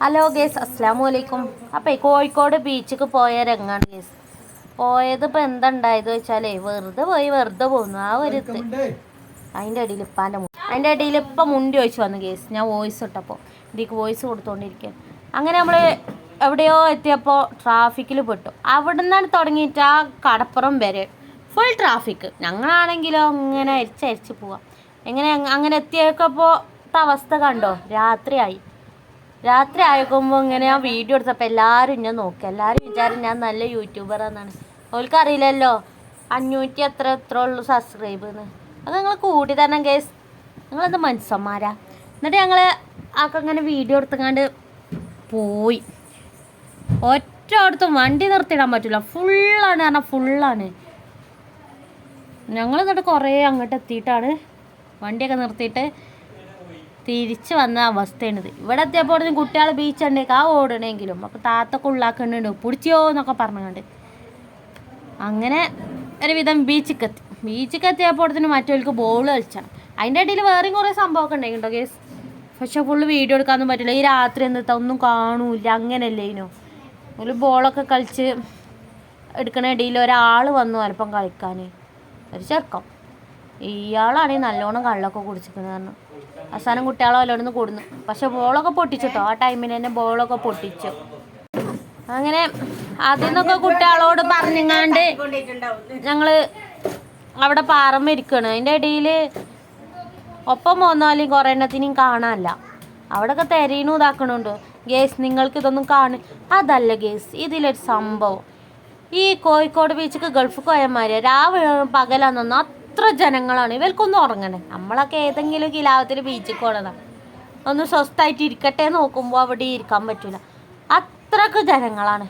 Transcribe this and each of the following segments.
Hello guys അസ്സാം വലൈക്കും അപ്പോൾ കോഴിക്കോട് ബീച്ചിക്ക് പോയ രംഗാണ് ഗേസ് പോയത് ഇപ്പോൾ എന്തുണ്ടായത് വെച്ചാലേ വെറുതെ പോയി വെറുതെ പോകുന്നു ആ ഒരു അതിന്റെ ഇടയിൽ ഇപ്പാന്റെ അതിന്റെ ഇടയിൽ ഇപ്പം മുണ്ടി ചോദിച്ചു വന്നു ഗേസ് ഞാൻ വോയിസ് ഇട്ടപ്പോൾ ഇതിക്ക് വോയിസ് കൊടുത്തുകൊണ്ടിരിക്കുക അങ്ങനെ നമ്മൾ എവിടെയോ എത്തിയപ്പോൾ ട്രാഫിക്കിൽ പെട്ടു. അവിടെ നിന്നാണ് തുടങ്ങിയിട്ട് ആ കടപ്പുറം വരെ ഫുൾ ട്രാഫിക് ഞങ്ങളാണെങ്കിലോ അങ്ങനെ അരിച്ചരിച്ച് പോവാം. എങ്ങനെ അങ്ങനെ എത്തിയേക്കപ്പോൾ അവസ്ഥ കണ്ടോ? രാത്രിയായി. രാത്രി ആയക്കുമ്പോൾ ഇങ്ങനെ ഞാൻ വീഡിയോ എടുത്തപ്പോൾ എല്ലാവരും ഞാൻ നോക്കി. എല്ലാവരും വിചാരം ഞാൻ നല്ല യൂട്യൂബറാന്നാണ് അവർക്ക് അറിയില്ലല്ലോ അഞ്ഞൂറ്റി എത്ര എത്ര ഉള്ളൂ സബ്സ്ക്രൈബ് അത് നിങ്ങൾ കൂടി തരണം കേസ് നിങ്ങളെന്ത് മനുഷ്യന്മാരാ? എന്നിട്ട് ഞങ്ങൾ ആക്കങ്ങനെ വീഡിയോ എടുത്തങ്ങാണ്ട് പോയി. ഒറ്റ അടുത്തും വണ്ടി നിർത്തിയിടാൻ പറ്റില്ല ഫുള്ളാണ് പറഞ്ഞാൽ ഫുള്ളാണ് ഞങ്ങൾ എന്നിട്ട് കുറേ അങ്ങോട്ട് എത്തിയിട്ടാണ് വണ്ടിയൊക്കെ നിർത്തിയിട്ട് തിരിച്ച് വന്ന അവസ്ഥയാണിത്. ഇവിടെ എത്തിയപ്പോൾ കുട്ടികൾ ബീച്ചുണ്ടേക്ക് ആ ഓടണമെങ്കിലും അപ്പോൾ താത്തൊക്കെ ഉള്ളാക്കുന്നുണ്ട് പിടിച്ചോ എന്നൊക്കെ പറഞ്ഞുകൊണ്ട്. അങ്ങനെ ഒരുവിധം ബീച്ചിക്ക് എത്തി. ബീച്ചിക്ക് എത്തിയപ്പോഴത്തേന് മറ്റവർക്ക് ബോൾ കളിച്ചാണ്. അതിന്റെ ഇടയിൽ വേറെയും കുറേ സംഭവമൊക്കെ ഉണ്ടായിട്ടോ കേസ് പക്ഷെ ഫുള്ള് വീഡിയോ എടുക്കാനൊന്നും പറ്റില്ല. ഈ രാത്രി എന്നിട്ട് ഒന്നും കാണൂല അങ്ങനെയല്ലേ ഇതിനോ ഒരു ബോളൊക്കെ കളിച്ച് എടുക്കണ ഇടയിൽ ഒരാൾ വന്നു അല്പം കളിക്കാൻ. ഒരു ചെറുക്കം. ഇയാളാണെങ്കിൽ നല്ലോണം കള്ളൊക്കെ കുടിച്ചിരിക്കുന്നത് പറഞ്ഞു അവസാനം കുട്ടികളെ വല്ലോടന്ന് കൊടുന്നു. പക്ഷെ ബോളൊക്കെ പൊട്ടിച്ചിട്ടോ? ആ ടൈമിൽ തന്നെ ബോളൊക്കെ പൊട്ടിച്ചു. അങ്ങനെ അതിൽ നിന്നൊക്കെ കുട്ടികളോട് പറഞ്ഞങ്ങാണ്ട് ഞങ്ങൾ അവിടെ പാറമ്മ ഇരിക്കണ്. അതിന്റെ ഇടയിൽ ഒപ്പം പോന്നാലും കുറേ എണ്ണത്തിനും കാണാനല്ല. അവിടെയൊക്കെ തെരയണു ഇതാക്കണുണ്ട്. ഗേസ് നിങ്ങൾക്ക് ഇതൊന്നും കാണും അതല്ല ഗേസ് ഇതിലൊരു സംഭവം. ഈ കോഴിക്കോട് ബീച്ചക്ക് ഗൾഫ് കോയന്മാര് രാവിലെ പകലാന്നൊന്നും അത്ര ജനങ്ങളാണ്? ഇവർക്കൊന്നും ഉറങ്ങണേ. നമ്മളൊക്കെ ഏതെങ്കിലും കിലാവത്തിൽ ബീച്ചിൽ പോണതാണ് ഒന്ന് സ്വസ്ഥമായിട്ട് ഇരിക്കട്ടെ നോക്കുമ്പോൾ അവിടെ ഇരിക്കാൻ പറ്റില്ല അത്രയ്ക്ക് ജനങ്ങളാണ്.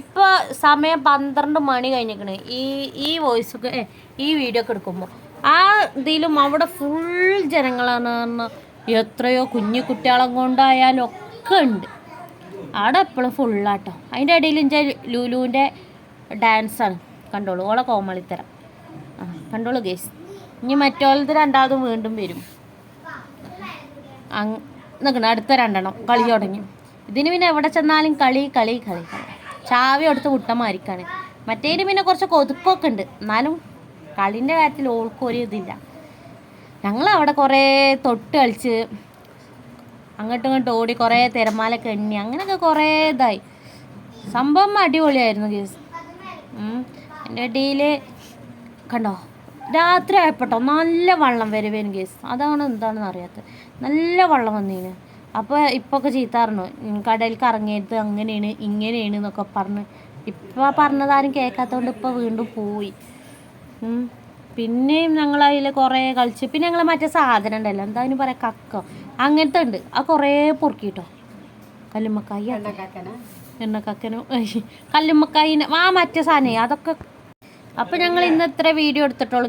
ഇപ്പോൾ സമയം പന്ത്രണ്ട് മണി കഴിഞ്ഞിരിക്കണ്. ഈ ഈ വോയിസ് ഈ വീഡിയോ ഒക്കെ എടുക്കുമ്പോൾ ആ ഇതിലും അവിടെ ഫുൾ ജനങ്ങളാണ് എത്രയോ കുഞ്ഞു കുട്ടികളും കൊണ്ടായാലും ഒക്കെ ഉണ്ട്. അവിടെ എപ്പോഴും ഫുള്ളാട്ടോ അതിന്റെ ഇടയിൽ എന്റെ ലുലുവിന്റെ ഡാൻസാണ് കണ്ടോളൂ. ഓളെ കോമളിത്തരം. കണ്ടോളൂ ഗേസ് ഇനി മറ്റോളത് രണ്ടാമതും വീണ്ടും വരും. അങ് നിൽക്കണം അടുത്ത രണ്ടെണ്ണം കളി തുടങ്ങി. ഇതിന് പിന്നെ എവിടെ ചെന്നാലും കളി കളി കളി ചാവി എടുത്ത് കുട്ടമാരിക്കാണ് മറ്റേതിന് പിന്നെ കുറച്ച് കൊതുക്കൊക്കെ ഉണ്ട്. എന്നാലും കളീന്റെ കാര്യത്തിൽ ഓൾക്കും ഒരു ഇതില്ല. ഞങ്ങൾ അവിടെ കുറേ തൊട്ട് കളിച്ച് അങ്ങോട്ടും ഇങ്ങോട്ടും ഓടി കുറേ തിരമാലൊക്കെ എണ്ണി അങ്ങനെയൊക്കെ കുറേ ഇതായി. സംഭവം അടിപൊളിയായിരുന്നു കേസ് എന്റെ ഇടയിൽ കണ്ടോ? രാത്രി ആയപ്പോട്ടോ നല്ല വെള്ളം വരുവേന് കേസ് അതാണ് എന്താണെന്ന് അറിയാത്തത് നല്ല വെള്ളം വന്നീന്. അപ്പോൾ ഇപ്പോൾ ഒക്കെ ചീത്താറുന്നു കടലിൽ ഇറങ്ങരുത് അങ്ങനെയാണ് ഇങ്ങനെയാണ് എന്നൊക്കെ പറഞ്ഞ്. ഇപ്പോൾ പറഞ്ഞതാരും കേൾക്കാത്തതുകൊണ്ട് ഇപ്പോൾ വീണ്ടും പോയി. പിന്നെയും ഞങ്ങൾ അതിൽ കുറേ കളിച്ച്. പിന്നെ ഞങ്ങൾ മറ്റേ സാധനം ഉണ്ടല്ലോ എന്താ അതിന് പറയാ കക്ക. അങ്ങനത്തെ ഉണ്ട്. ആ കുറേ പൊറുക്കിട്ടോ. കല്ലുമ്മക്കായി. എണ്ണക്കക്കനോ? കല്ലുമ്മക്കായി ആ മറ്റേ സാധനം അതൊക്കെ. അപ്പം ഞങ്ങൾ ഇന്ന് ഇത്ര വീഡിയോ എടുത്തിട്ടുള്ളൂ